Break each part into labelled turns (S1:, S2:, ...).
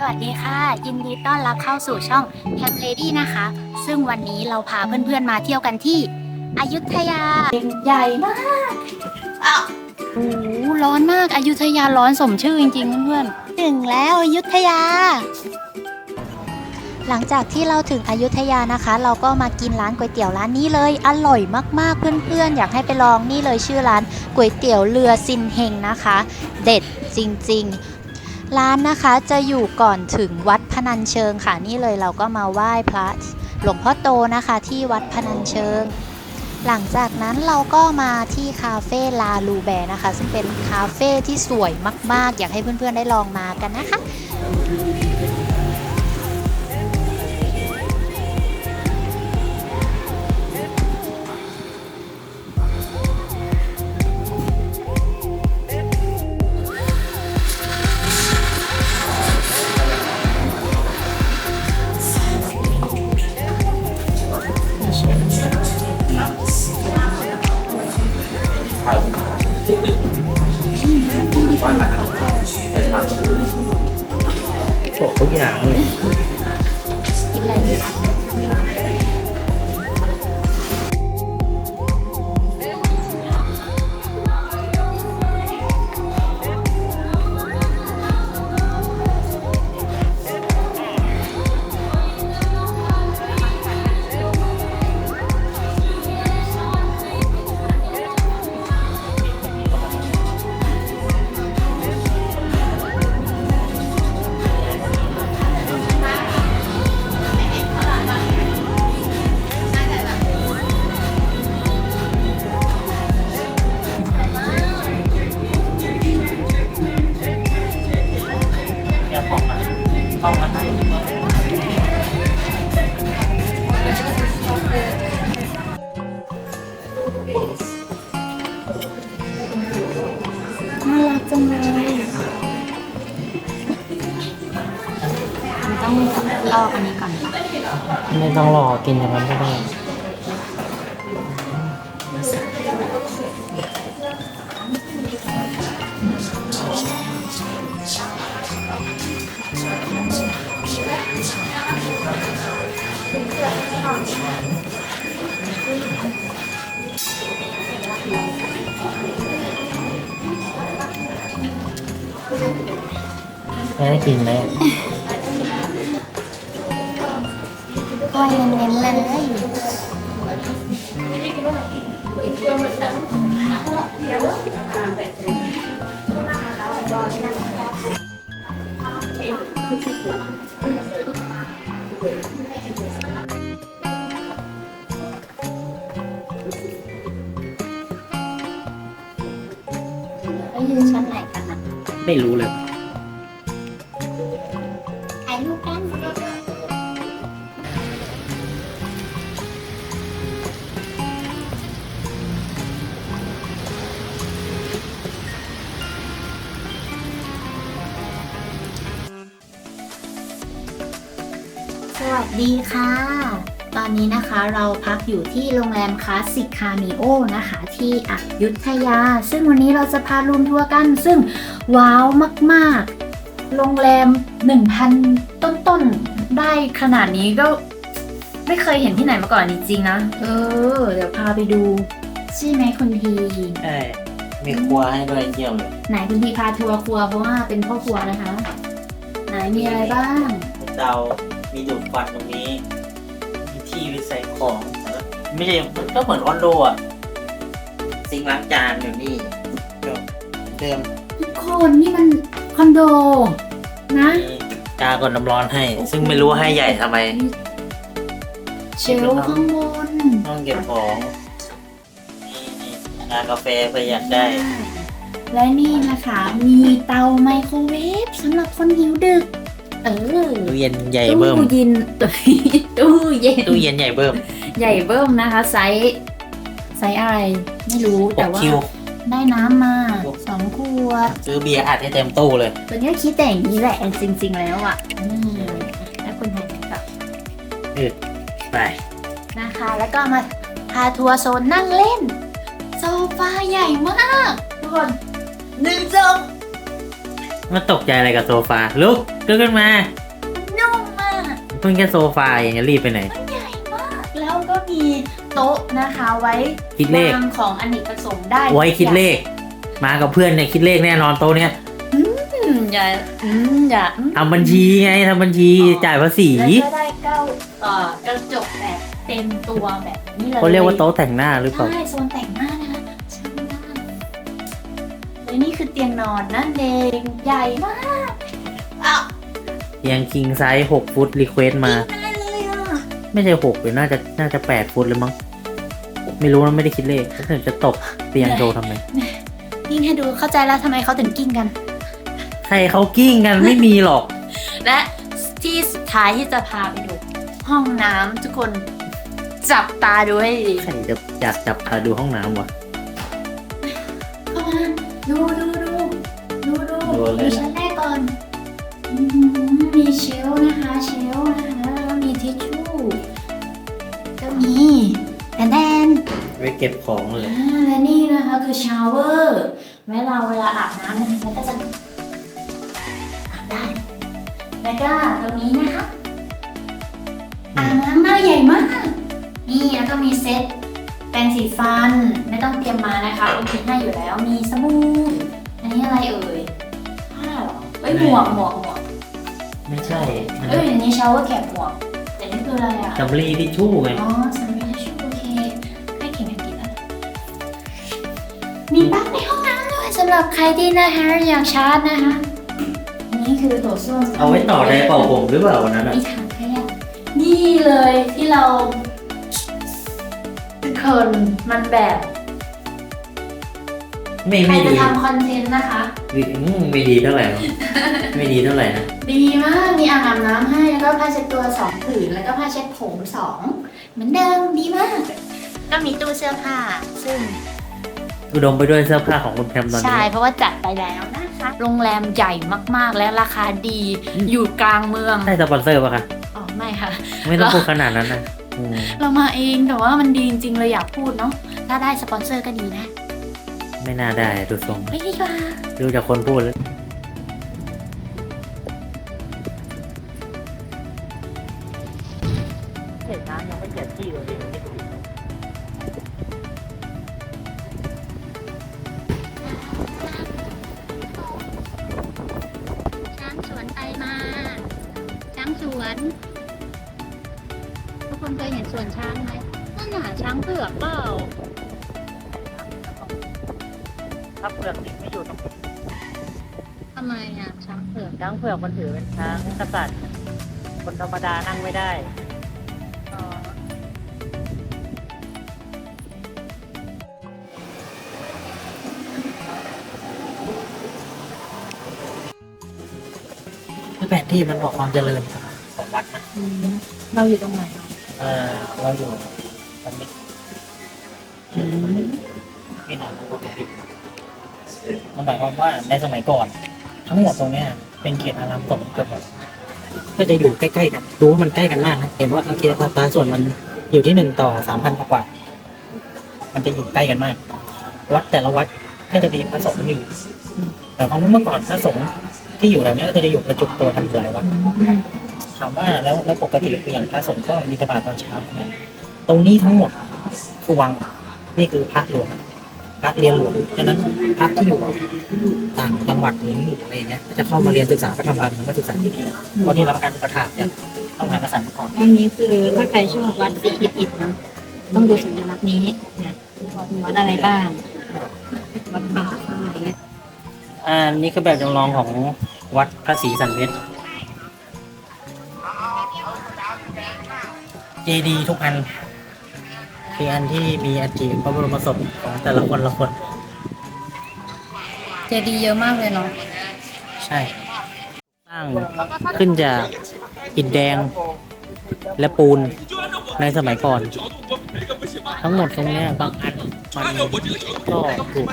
S1: สวัสดีค่ะ ยินดีต้อนรับเข้าสู่ช่อง c a m Lady นะคะ ซึ่งวันนี้เราพาเพื่อนๆมาเที่ยวกันที่อยุธยาใหญ่มากอ้าวโอ้โหร้อนมากอยุธยาร้อนสมชื่อจริงๆเพื่อนๆถึงแล้วอยุธยา หลังจากที่เราถึงอยุธยานะคะ เราก็มากินร้านก๋วยเตี๋ยวร้านนี้เลย อร่อยมากๆเพื่อนๆ อยากให้ไปลองนี่เลยชื่อร้านก๋วยเตี๋ยวเรือซินเฮงนะคะ เด็ดจริง ๆ ร้านนะคะจะอยู่ก่อนถึงวัดพนัญเชิงค่ะนี่เลยเราก็มาไหว้พระหลวงพ่อโตนะคะ ที่วัดพนัญเชิง หลังจากนั้นเราก็มาที่คาเฟ่ลาลูแบร์นะคะ ซึ่งเป็นคาเฟ่ที่สวยมาก ๆ อยากให้เพื่อน ๆ ได้ลองมากันนะคะ แม่
S2: ได้กินไหม
S1: ก้อยเน้นๆเลย สวัสดีค่ะ ตอนนี้นะคะเราพักอยู่ที่โรงแรมคลาสสิกคามิโอนะคะที่อยุธยา ซึ่งวันนี้เราจะพารูมทัวร์กัน ซึ่งว้าวมากๆ โรงแรม 1,000 ต้นๆ ได้ขนาดนี้ก็ไม่เคยเห็นที่ไหนมาก่อนจริงๆนะ เออ เดี๋ยวพาไปดู ใช่ไหมคุณที
S2: ใช่มีครัวให้ด้วยเยี่ยมเลย
S1: ไหนคุณทีพาทัวร์ครัวเพราะว่าเป็นพ่อครัวนะคะ ไหนมีอะไรบ้าง
S2: เตา มีดูดควันตรงนี้มีที่รีไซเคิลของ ไม่ใช่มันก็เหมือนคอนโดอะซิงค์ล้างจานอยู่นี่ก็เดิม
S1: ทุกคนนี่มันคอนโด นะ
S2: มีกากดน้ำร้อนให้ ซึ่งไม่รู้ให้ใหญ่ทำไม
S1: เชลฟ์ข้างบน
S2: ห้องเก็บของนี่นี่ชากาแฟไปอยากได้
S1: และนี่นะคะ มีเตาไมโครเวฟสำหรับคนหิวดึก เออ
S2: ตู้เย็นใหญ่
S1: ตู้
S2: เบิ่ม
S1: เย็นตู้เย็น
S2: ตู้เย็นใหญ่เบิ่ม
S1: ใหญ่เบิ่มนะคะ ไซส์ไซส์อะไรไม่รู้
S2: ห
S1: แต่
S2: ก
S1: ว่า
S2: คิว
S1: ได้น้ำมาสองขวด
S2: ซื้อเบียร์อัดให้เต็มตู้เลย
S1: ตัวนี้คิดแต่อย่างนี้แหละจริง ๆ แล้วอะนี่แล้วคนไทยแบบ
S2: ไป
S1: นะคะ แล้วก็มาพาทัวร์โซนนั่งเล่น โซฟาใหญ่มาก ทุกคนหนึ่งจง
S2: มาตกใจอะไรกับโซฟา ลุกลุกขึ้นมา
S1: นุ่มมาก
S2: เพิ่งแค่โซฟาเองจะรีบไปไหน
S1: ใหญ่มาก แล้วก็มีโต๊ะนะคะไว้
S2: คิดเลข
S1: วางของอเนกประสงค์ได้
S2: ไว้คิดเลข มากับเพื่อนเนี่ยคิดเลขแน่นอนโต๊ะเนี้ย
S1: อืมอย่าอืมอย่าอืม
S2: ทำบัญชีไงทำบัญชีจ่ายภาษี
S1: แล้วก็ได้เก้าเอ่อกระจกแบบเต็มตัวแบบนี้เลย
S2: เขาเรียกว่าโต๊ะแต่งหน้าหรือเปล่า
S1: ใช่โซนแต่งหน้านะคะช่างหน้า และนี่คือเตียงนอนนั่นเองใหญ่มากอ้าว
S2: เตียงคิงไซส์หกฟุตรีเควสมา
S1: ได้เลยอะ
S2: ไม่ใช่หกหรือน่าจะน่าจะแปดฟุตเลยมั้งไม่รู้นะไม่ได้คิดเลขถ้าเกิดจะตกเตียงโชว์ทำไม
S1: ยิ่งให้ดูเข้าใจแล้วทำไมเขาถึงกิ้งกัน
S2: ใครเขากิ้งกันไม่มีหรอก
S1: และที่สุดท้ายที่จะพาไปดู ห้องน้ำทุกคนจับตาดูให้ดี
S2: ใครจะอยากจับตาดูห้องน้ำวะ
S1: เข้ามา ดูดูดูดูดู
S2: ดู
S1: ชั้นแรกก่อนอื้อหือมีเชลฟ์นะคะเชลฟ์นะคะแล้วมีทิชชู่ก็มีแดนแดน
S2: ไว้เก็บของเลย
S1: อ่าและนี่นะคะคือชาวเวอร์เวลาเวลาอาบน้ำนะคะมันก็จะอาบได้ แล้วก็ตรงนี้นะคะอ่างล้างหน้าใหญ่มาก นี่แล้วก็มีเซ็ต แปรงสีฟันไม่ต้องเตรียมมานะคะเขามีให้อยู่แล้ว มีสบู่อันนี้อะไรเอ่ยผ้าเหรอเอ้ยหมวกหมวกหมวก
S2: ไม่ใช่
S1: เอ้ยอันนี้ชาวเวอร์แคปหมวกแต่นี่คืออะไรอะ
S2: จำรีทิชชู่ไง
S1: อ๋อสำหรับชูโอเคให้เข็มกันกินแล้วมีปลั๊กในห้องน้ำด้วยสำหรับใครที่นะคะอยากชาร์จนะคะนี่คือโถส้วม
S2: เอาไว้ต่อไดร์เป่าผมหรือเปล่าวันนั้นอะ
S1: มีถังขยะนี่เลยที่เรา ทุกคนมันแบบ
S2: ไม่
S1: ใคร
S2: ไม่
S1: จะ
S2: ดี
S1: ทำคอนเทนต์นะคะ
S2: อืมไม่ดีเท่าไหร่หรอกไม่ดีเท่าไหร่นะ
S1: ดีมาก มีอ่างอาบน้ำให้ แล้วก็ผ้าเช็ดตัวสองผืน แล้วก็ผ้าเช็ดผมสอง เหมือนเดิม ดีมาก ก็มีตู้เสื้อผ้า ซึ่ง
S2: อุดมไปด้วยเสื้อผ้าของคุณแคมตอน
S1: ใช่
S2: นี้
S1: เพราะว่าจัดไปแล้วนะคะ โรงแรมใหญ่มากๆ และราคาดีอยู่กลางเมือง
S2: ได้สปอนเซอร์ป่ะคะ
S1: อ๋อ ไม่ค่ะ
S2: ไม่ต้องพูดขนาดนั้นนะอืม
S1: เรามาเองแต่ว่ามันดีจริงๆเลยอยากพูดเนาะถ้าได้สปอนเซอร์ก็ดีนะ
S2: ไม่น่าได้ดูทรง
S1: ไปดีกว่า
S2: ดูจากคนพูดแล้ว
S1: คนเคยเห็นสวนช้างไหมนั่นน่ะช้างเผือกเปล่า
S2: ถ้าเผือกติดไม่อยู่ตรง
S1: ทำไมอะช้างเผือก
S2: ช้างเผือกมันถือเป็นช้างกษัตริย์คนธรรมดานั่งไม่ได้
S1: อ๋อ
S2: แผนที่มันบอกความเจริญของวัดนะ
S1: อืมเราอยู่ตรงไหน
S2: เออเราอยู่ตอนนี้
S1: ม
S2: ไม่นานปกติมันหมายความว่าในสมัยก่อน ทั้งหมดตรงเนี้ยเป็นเขตอารามสงฆ์เกือบหมดก็จะอยู่ใกล้ๆกันดูว่ามันใกล้กันมากนะเห็นว่าโอเคอัตราส่วนมันอยู่ที่หนึ่งต่อสามพันกว่า มันจะอยู่ใกล้กันมาก วัดแต่ละวัดก็จะมีพระสงฆ์อยู่แต่ความเมื่อก่อนพระสงฆ์ที่อยู่แถวนี้ก็จะอยู่กระจุกตัวกันหลายวัด ถามว่าแล้วแล้วปกติคืออย่างพระสงฆ์ก็มีกระบาตตอนเช้าใช่ไหมตรงนี้ทั้งหมดคือวังนี่คือพระหลวงพระเรียนหลวงฉะนั้นพระที่อยู่ต่างจังหวัดหรืออยู่อะไรอย่างเงี้ยก็จะเข้ามาเรียนศึกษาพระธรรมการก็ศึกษาที่นี่เพราะที่รับการประทานเนี่ยต้องการกษัตริย์ก่อน
S3: อันนี้คือถ้าใครชอบวัดสีอิฐอิฐนะต้องดูสัญลักษณ์นี้เนี่ยวัดอะไรบ้างวัดป่าอะไรเงี้ย
S2: อ่านี่คือแบบจำลองของวัดพระศรีสันเพชร เจดีทุกอันคืออันที่มีอัฐิพระบรมศพของแต่ละคนละคน
S1: เจดีย์เยอะมากเลยเนาะ
S2: ใช่สร้างขึ้นจากอิฐแดงและปูนในสมัยก่อน ทั้งหมดตรงเนี้ยบางอันมันก็ถูก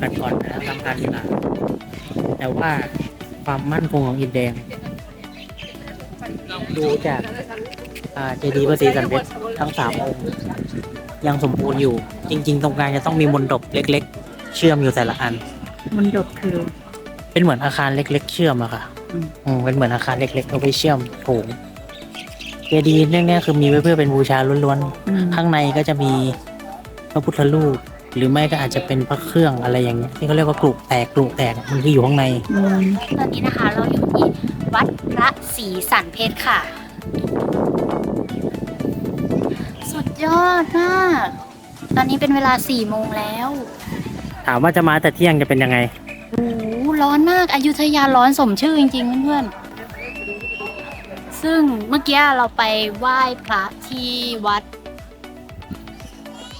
S2: กัดก่อนนะตามการเวลาแต่ว่าความมั่นคงของอิฐแดง ดูจากอ่า เจดีย์พระศรีสันเพชรทั้งสามองค์ยังสมบูรณ์อยู่ จริง ๆ ตรงกลางจะต้องมีมนดบเล็ก ๆ เชื่อมอยู่แต่ละอัน
S3: มันดบคือ
S2: เป็นเหมือนอาคารเล็ก ๆ เชื่อมอะค่ะ
S3: อืม
S2: อืมเป็นเหมือนอาคารเล็กๆเอาไปเชื่อมโถงเจดีย์เรื่องเนี้ยคือมีไว้เพื่อเป็นบูชาล้วนๆข้างในก็จะมีพระพุทธรูปหรือไม่ก็อาจจะเป็นพระเครื่องอะไรอย่างเงี้ยที่เขาเรียกว่ากรุแตกกรุแตกมันคืออยู่ข้างใน
S3: อืม
S1: ตอนนี้นะคะเราอยู่ที่วัดพระศรีสันเพชรค่ะ ยอดมาก ตอนนี้เป็นเวลา4โมงแล้ว
S2: ถามว่าจะมาแต่เที่ยงจะเป็นยังไง
S1: โอ้โหร้อนมากอายุทยาร้อนสมชื่อจริงๆเพื่อนๆ ซึ่งเมื่อกี้เราไปไหว้พระที่วัด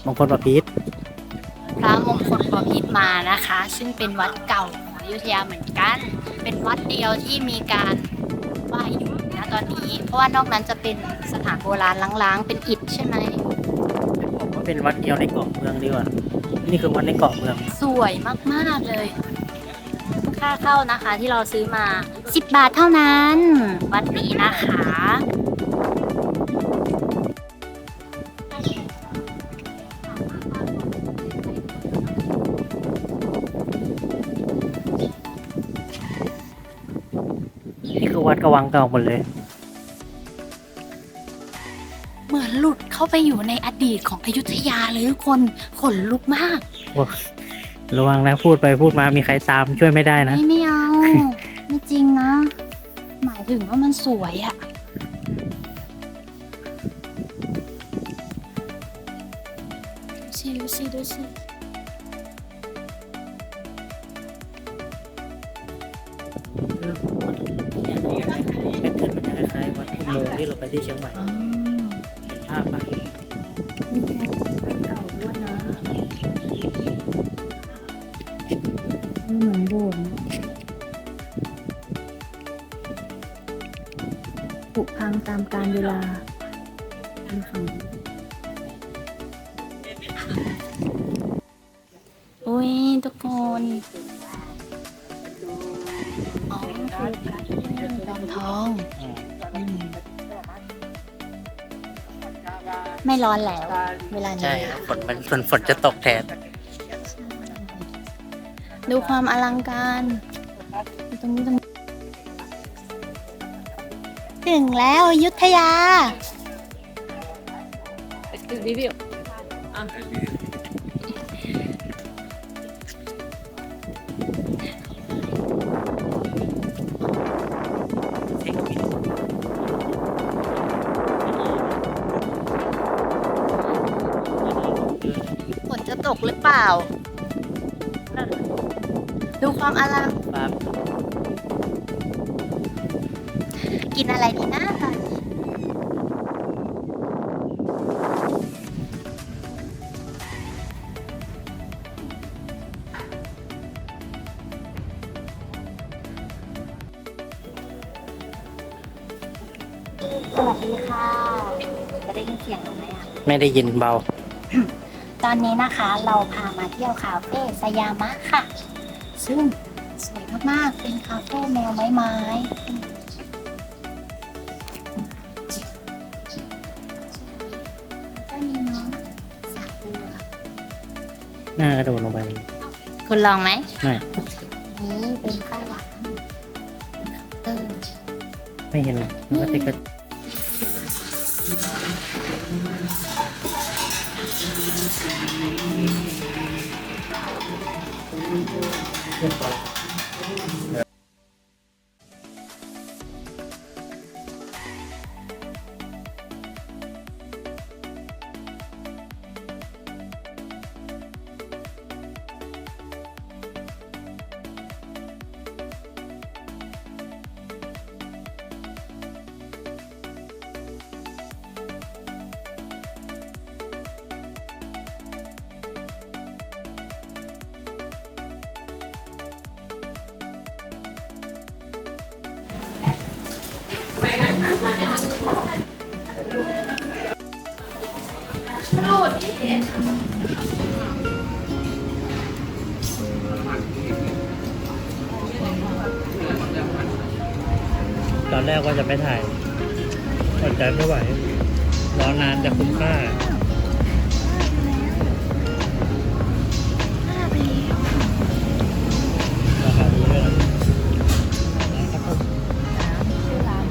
S2: บางคนบอกพีท
S1: พระมงคลบพิตรมานะคะ ซึ่งเป็นวัดเก่าของอยุธยาเหมือนกัน เป็นวัดเดียวที่มีการไหว้อยู่นะตอนนี้ เพราะว่านอกนั้นจะเป็นสถานโบราณล้างๆ เป็นอิฐใช่ไหม
S2: บอกว่า เป็นวัดเดียวในเกาะเมืองดีกว่า นี่คือวัดในเกาะเมือง
S1: สวยมากๆเลยค่าเข้านะคะที่เราซื้อมา 10 บาทเท่านั้น วัดนี้นะคะ
S2: นี่คือวัดกระวังเก่าหมดเลย
S1: เหมือนหลุดเข้าไปอยู่ในอดีตของอยุธยาเลยทุกคนขนลุกมาก
S2: ระวังนะพูดไปพูดมามีใครตามช่วยไม่ได้นะ
S1: ไม่ไม่เอา ไม่จริงนะ หมายถึงว่ามันสวยอะดูสิดูสิดูสิ
S2: ยทุ
S3: ก
S1: คนอ๋อคือดองทอง
S2: อืม
S1: อืมไม่ร้อนแล้ว เวลานี้
S2: ใช่ครับฝนมันฝนฝนจะตกแทน
S1: ดูความอลังการตรงนี้ตรงนี้ถึงแล้วอยุธยาฝ ความอลัง
S2: ครับ
S1: กินอะไรดีนะตอนนี้สวัสดีค่ะจะได้ยินเสียงหนูไหมอะ
S2: ไม่ได้ยินเบา
S1: ตอนนี้นะคะเราพามาเที่ยวคาเฟ่สยามะค่ะ ซึ่งสวย มากๆเป็นคาเฟ่แนวไม้ไม้ก็มีน้องสระเรือ
S2: หน้ากระโดดลงไป
S1: คุณลองไหม
S2: ไม่
S1: นี่เป็นข้าวหวานเออ
S2: ไม่เห็นเลยมันก็ติดกระตอน แรกว่าจะไม่ถ่ายอดใจไม่ไหวรอนานแต่คุ้มค่าราคาดีเลยครับผมชื่อร้าน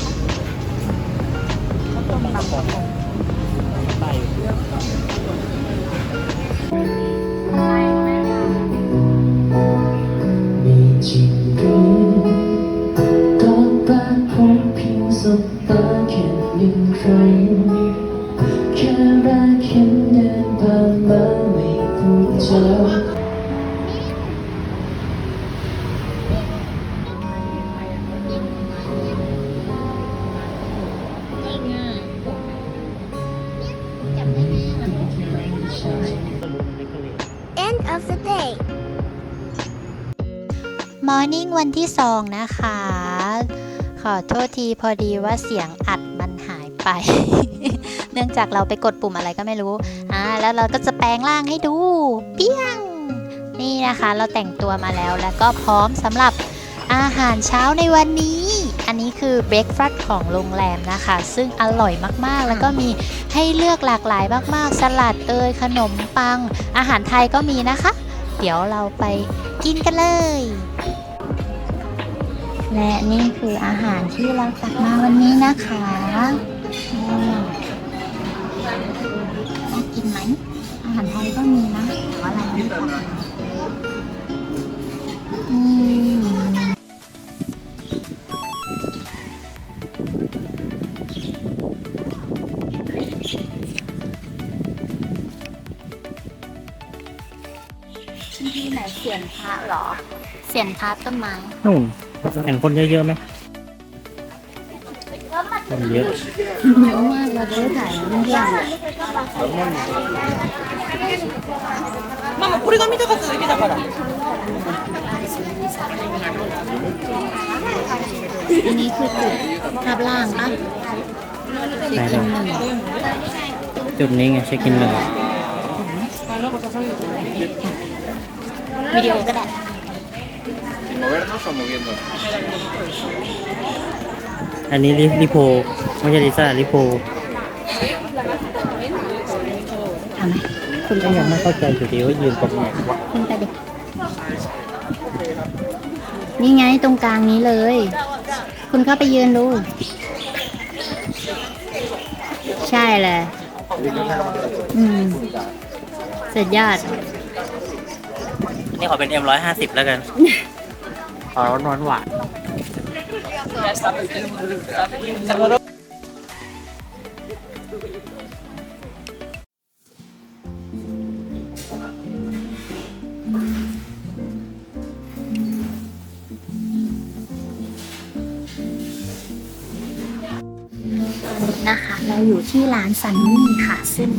S2: ข้าวต้มตำ
S4: of the day
S1: Morning วันที่สองนะคะ ขอโทษทีพอดีว่าเสียงอัดมันหายไป เนื่องจากเราไปกดปุ่มอะไรก็ไม่รู้ อ่า แล้วเราก็จะแปลงร่างให้ดู เปี้ยง นี่นะคะ เราแต่งตัวมาแล้วแล้วก็พร้อมสำหรับอาหารเช้าในวันนี้ อันนี้คือเบรกฟาสต์ของโรงแรมนะคะ ซึ่งอร่อยมากๆ แล้วก็มีให้เลือกหลากหลายมากๆ สลัดเอยขนมปัง อาหารไทยก็มีนะคะ เดี๋ยวเราไปกินกันเลย และนี่คืออาหารที่เราตักมาวันนี้นะคะอืมน่ากินไหม อาหารไทยก็มีนะแต่ว่าเราไม่ตักมาอืม ที่ไหนเสียนพระเหรอ เสียนพระต้นไม้
S2: นู่นเห็นคนเยอะๆไหมคนเยอะ
S1: เยอะมากเราได้ถ่ายรูปอย่าง
S5: ママこれが見たかっただけだから。
S1: อันนี้คือจุด ทับล่างปะเช็คอินหนึ่ง
S2: จุดนี้ไงเช็คอินเลย
S1: วิดีโอก็ได้
S6: movernos o moviéndonos.
S2: อันนี้ลิลิโพไม่ใช่ลิซ่าลิโพ
S1: ทำไหมคุณ
S2: ก็ยังไม่เข้าใจอยู่ดีว่ายืนตรงไหนวะ
S1: คุณไปดินี่ไงตรงกลางนี้เลย คุณเข้าไปยืนดู ใช่เลยอืมเสร็จยอด
S2: อันนี้ขอเป็น M ร้อยห้าสิบแล้วกัน ขอร้อนหวาน
S1: ที่ร้านซันนี่ค่ะ ซึ่ง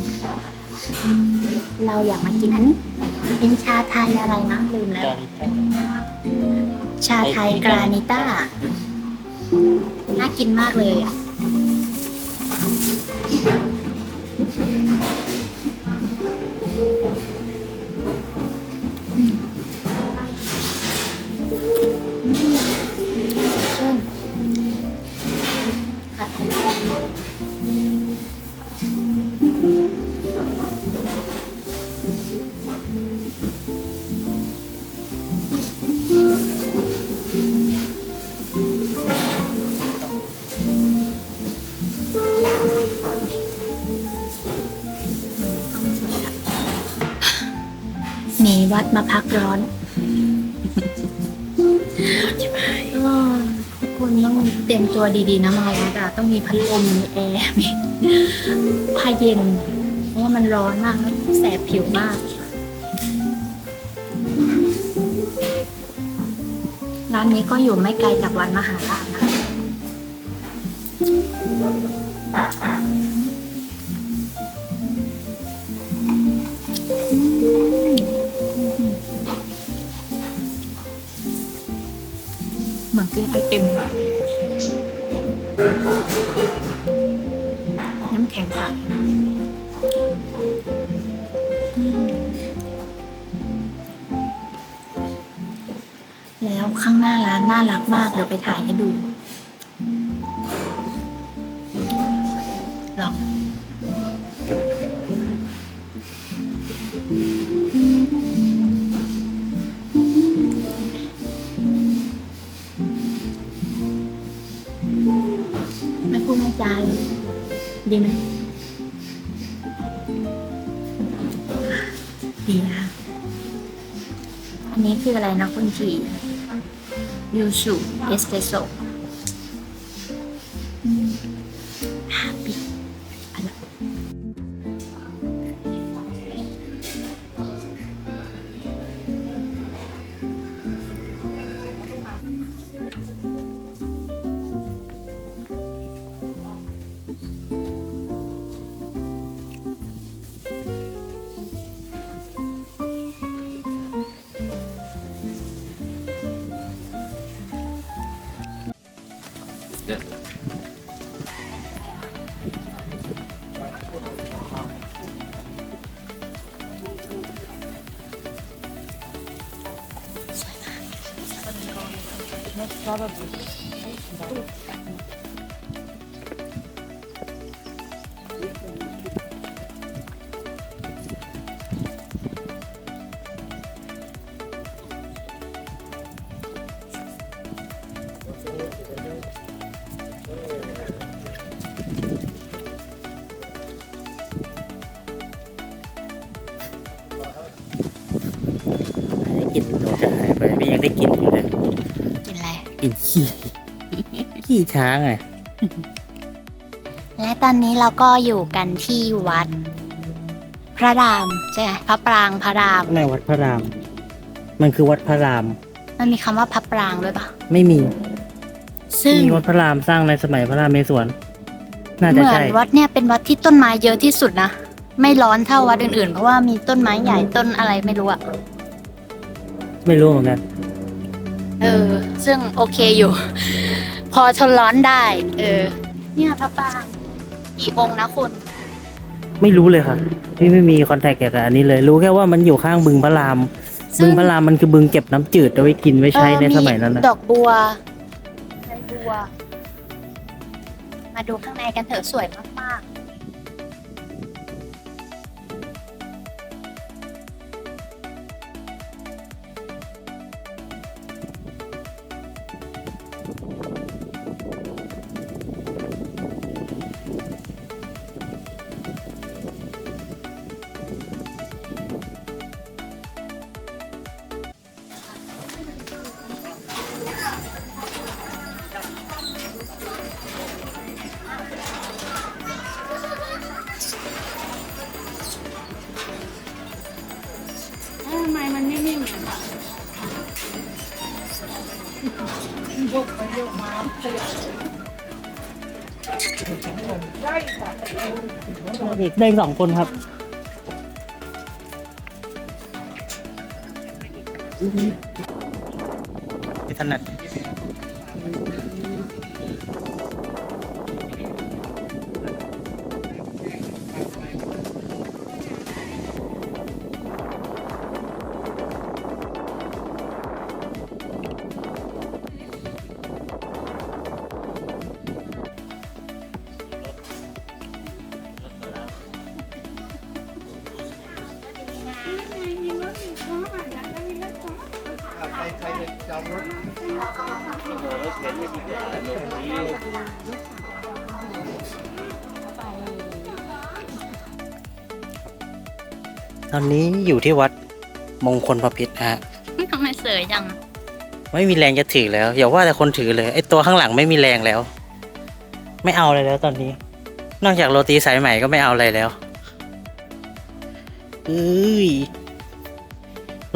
S1: เราอยากมากินอันนี้ เป็นชาไทยอะไรนะลืมแล้ว ชาไทยกรานิต้า น่ากินมากเลยอะ มาพักร้อนเออทุกคนต้องเตรียมตัวดีๆนะมาวัดอะต้องมีพัดลมมีแอร์มีผ้าเย็น เพราะว่ามันร้อนมากแล้วแสบผิวมาก ร้านนี้ก็อยู่ไม่ไกลจากวัดมหาราชนะคะ เหมือไอติมน้ำแข็งค่ะแล้วข้างหน้าร้านน่ารักมากเดี๋ยวไปถ่ายให้ดู พูดไม่จาเลยดีไหมดีนะคะอันนี้คืออะไรนะคุณจียูสุเอสเปรสโซ ได้
S2: ช้างไง
S1: และตอนนี้เราก็อยู่กันที่วัด พระรามใช่ไหมพระปรางพระราม
S2: ในวัดพระราม มันคือวัดพระราม
S1: มันมีคำว่าพระปรางด้วยปะ
S2: ไม่มี
S1: ซึ่ง
S2: มีวัดพระรามสร้างในสมัยพระรามเมศวรน่า
S1: เห
S2: จะ
S1: มือน
S2: ใช่
S1: วัดเนี่ยเป็นวัดที่ต้นไม้เยอะที่สุดนะ ไม่ร้อนเท่าวัดอื่นๆ เพราะว่ามีต้นไม้ใหญ่ต้นอะไรไม่รู้อะ
S2: ไม่รู้เหมือนกัน
S1: เออ ซึ่งโอเคอยู่ พอทนร้อนได้ เออ เนี่ยพระปรางกี่องค์นะคุณ
S2: ไม่รู้เลยค่ะพี่ไม่มีคอนแทคเกี่ยวกับอันนี้เลย รู้แค่ว่ามันอยู่ข้างบึงพระราม
S1: ซึ่
S2: บึ
S1: ง
S2: งพระรามมันคือบึงเก็บน้ำจืดเอาไว้กินไว้ใช้ในสมัยนั้นนะ
S1: ดอกบัวใบบัว มาดูข้างในกันเถอะสวยมาก
S2: เด็กได้สองคนครับ ตอนนี้อยู่ที่วัดมงคลประพิษนะฮะ
S1: ๆทำไมเสยจัง
S2: ไม่มีแรงจะถือแล้วอย่าว่าแต่คนถือเลยไอตัวข้างหลังไม่มีแรงแล้ว ไม่เอาอะไรแล้วตอนนี้ นอกจากโรตีสายใหม่ก็ไม่เอาอะไรแล้วเอ้ย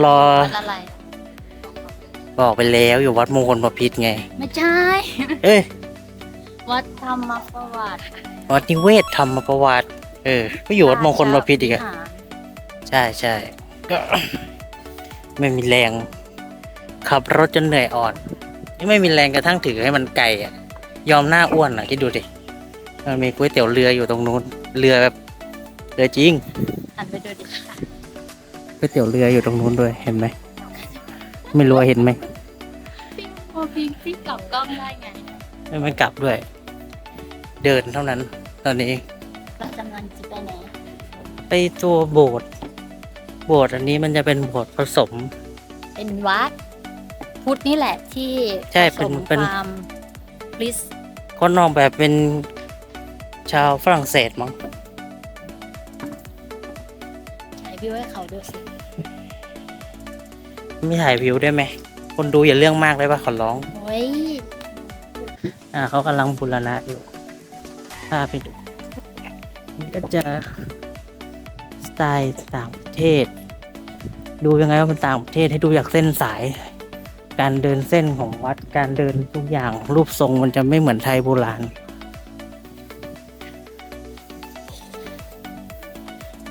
S2: รอ
S1: วัดอะไร
S2: บอกไปแล้วอยู่วัดมงคลประพิษไง
S1: ไม่ใช่
S2: เอ้ย
S1: วัดธรรมประวัติ
S2: วัดนิเวศธรรมประวัติ เออ ก็อยู่วัดมงคลประพิษอีกอะ
S1: วิหาร
S2: ใช่ใช่ก็ ไม่มีแรง ขับรถจนเหนื่อยอ่อน ไม่มีแรงกระทั่งถือให้มันไกลอะยอมหน้าอ้วนอะที่ดูดิ มันมีก๋วยเตี๋ยวเรืออยู่ตรงนู้น เรือแบบเรือจริง
S1: หันไปดูดิ
S2: ก๋วยเตี๋ยวเรืออยู่ตรงนู้นด้วยเห็นไหม ไม่รู้ว่าเห็นไหม
S1: พอพิงที่กลับกล้องได้ไง
S2: ไม่มันกลับด้วย เดินเท่านั้น ตอนนี้
S1: เรากำลังจะไปไหน
S2: ไปตัวโบสถ์โบสถ์อันนี้มันจะเป็นโบสถ์ผสม
S1: เป็นวัด พุทธนี่แหละที่
S2: ใช่
S1: ผ
S2: เป็น
S1: สม
S2: เป็น
S1: ความคริส
S2: คนออกแบบเป็นชาวฝรั่งเศสมั้ง
S1: ถ่ายวิวให้เขาดูสิ
S2: ไม่ถ่ายวิวได้ไหม คนดูอย่าเรื่องมากได้ปะขอร้อง
S1: โอ้ย
S2: อ่าเขากำลังบูรณะอยู่พาไปดูมันก็จะสไตล์ต่างประเทศ ดูยังไงว่ามันต่างประเทศให้ดูจากเส้นสาย การเดินเส้นของวัดการเดินทุกอย่างรูปทรงมันจะไม่เหมือนไทยโบราณ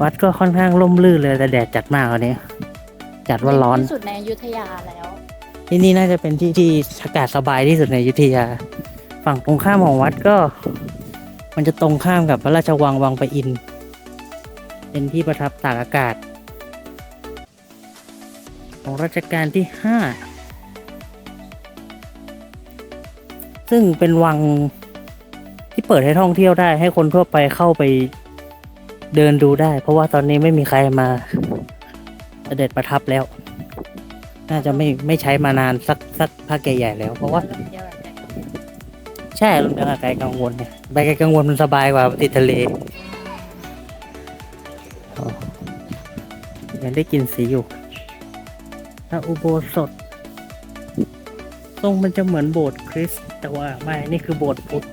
S2: วัดก็ค่อนข้างร่มรื่นเลยแต่แดดจัดมากวันนี้ จัดว่าร้อน
S1: ที่สุดในอยุธยาแล้ว
S2: ที่นี่น่าจะเป็นที่ที่อากาศสบายที่สุดในอยุธยา ฝั่งตรงข้ามของวัดก็ มันจะตรงข้ามกับพระราชวังวังปะอิน เป็นที่ประทับตากอากาศ ของรัชกาลที่ห้าซึ่งเป็นวังที่เปิดให้ท่องเที่ยวได้ให้คนทั่วไปเข้าไปเดินดูได้ เพราะว่าตอนนี้ไม่มีใครมา เสด็จประทับแล้ว น่าจะไม่ไม่ใช้มานานสักสักพักใหญ่ๆแล้ว เพราะว่า ใช่ลมจังไกลกังวลเนี่ยไปไกลกังวลมันสบายกว่าติดทะเลยังได้กินสีอยู่ถ้าอุโบสถ ทรงมันจะเหมือนโบสถ์คริสต์แต่ว่าไม่ นี่คือโบสถ์พุทธ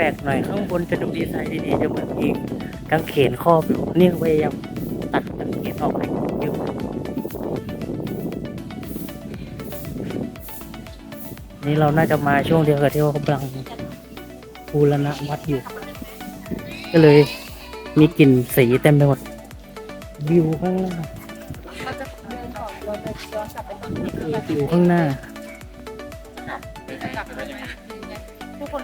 S2: ลกหน่อยข้างบนจะดูดีไซน์ดีๆจะเหมือนอีกกางเขนครอบอยู่นี่พยายามตัดกางเขนออกให้อยู่นี่เราน่าจะมาช่วงเดียวกับที่เขากำลังบูรณะวัดอยู่ ก็เลยมีกลิ่นสีเต็มไปหมดวิวข้างหน้านี่คือวิวข้างหน้า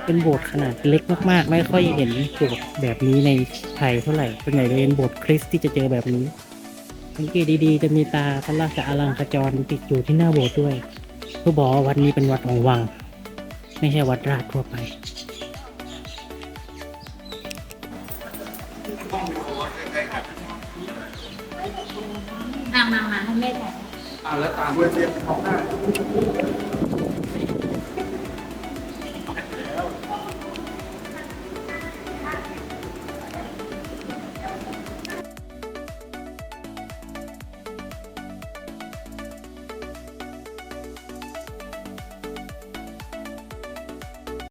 S2: เป็นโบสถ์ขนาดเล็กมากๆ ไม่ค่อยเห็นโบสถ์แบบนี้ในไทยเท่าไหร่ส่วนใหญ่จะเป็นโบสถ์คริสต์ที่จะเจอแบบนี้สังเกตดีๆ จะมีตาพระราชอลังคจรติดอยู่ที่หน้าโบสถ์ด้วยเพื่อบอกว่าวัดนี้เป็นวัดของวัง ไม่ใช่วัดราชทั่วไป
S3: มามามาให้แม่ถ่าย
S6: อ่าแล้วตามด้วยเรียบท้องหน้า